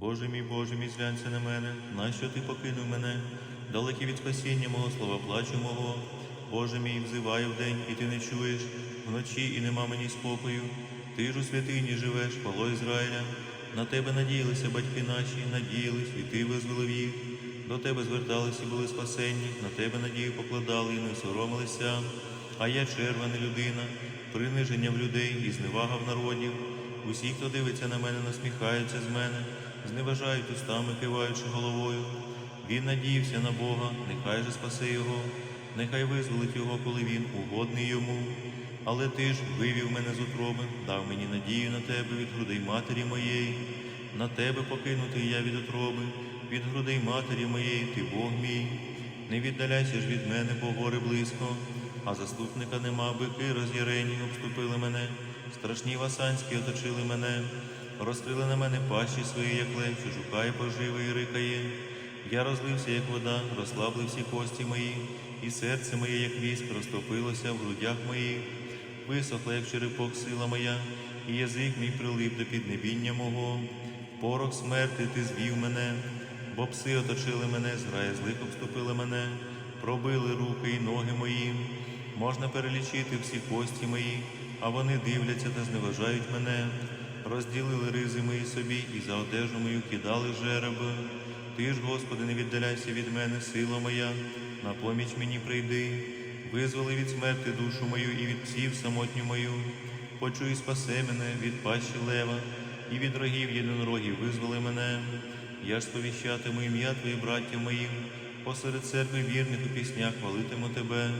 Боже мій, Боже мій, зглянься на мене, нащо ти покинув мене, далекий від спасіння мого слова плачу мого. Боже мій, взиваю вдень, і ти не чуєш, вночі і нема мені спокою. Ти ж у святині живеш, хвало Ізраїля. На тебе надіялися батьки наші, надіялись, і ти визволив їх. До тебе зверталися і були спасенні, на тебе надію покладали і не соромилися. А я черва не людина, приниження в людей і зневага в народів. Усі, хто дивиться на мене, насміхаються з мене, зневажають устами, киваючи головою. Він надіявся на Бога, нехай же спасе його, нехай визволить його, коли він угодний йому. Але ти ж вивів мене з утроби, дав мені надію на тебе від грудей матері моєї. На тебе покинутий я від утроби, від грудей матері моєї, ти Бог мій. Не віддаляйся ж від мене, бо гори близько, а заступника нема, бики роз'ярені обступили мене, страшні васанські оточили мене, розкрили на мене пащі свої, як лев, що шукає поживи і рикає. Я розлився, як вода, розслабли всі кості мої, і серце моє, як віск, розтопилося в грудях моїх. Висохла, як черепок, сила моя, і язик мій прилип до піднебіння мого. Порох смерти ти звів мене, бо пси оточили мене, зграя злих обступили мене, пробили руки і ноги мої. Можна перелічити всі кості мої, а вони дивляться та зневажають мене. Розділили ризи мої собі і за одежу мою кидали жереби. Ти ж, Господи, не віддаляйся від мене, сила моя, на поміч мені прийди. Визволи від смерти душу мою і від псів самотню мою. Почуй, спаси мене від пащі лева, і від рогів єдинорогів визволи мене. Я ж сповіщатиму ім'я Твоє, браття моїм, посеред церкви вірних у піснях хвалитиму Тебе.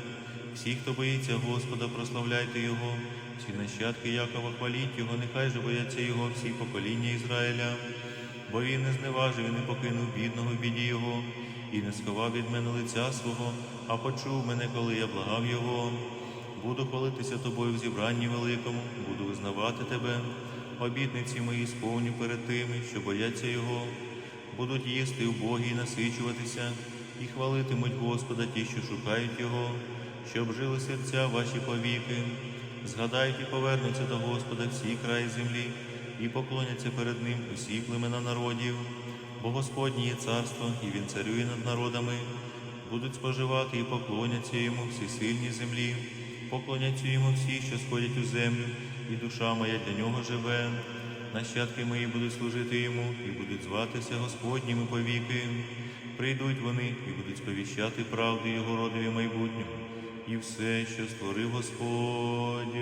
Всі, хто боїться Господа, прославляйте Його, всі нащадки Якова хваліть Його, нехай же бояться Його всі покоління Ізраїля. Бо він не зневажив і не покинув бідного в біді Його, і не сховав від мене лиця свого, а почув мене, коли я благав Його. Буду хвалитися тобою в зібранні великому, буду визнавати тебе. Обітниці мої сповню перед тими, що бояться Його. Будуть їсти в Богі і насичуватися, і хвалитимуть Господа ті, що шукають Його, щоб жили серця ваші повіки. Згадають і повернуться до Господа всі краї землі, і поклоняться перед Ним усі племена народів, бо Господнє є царство, і Він царює над народами. Будуть споживати і поклоняться йому всі сильні землі, поклоняться йому всі, що сходять у землю, і душа моя для нього живе. Нащадки мої будуть служити йому і будуть зватися Господніми повіки. Прийдуть вони і будуть сповіщати правду його родові майбутнього, і все, що створив Господь.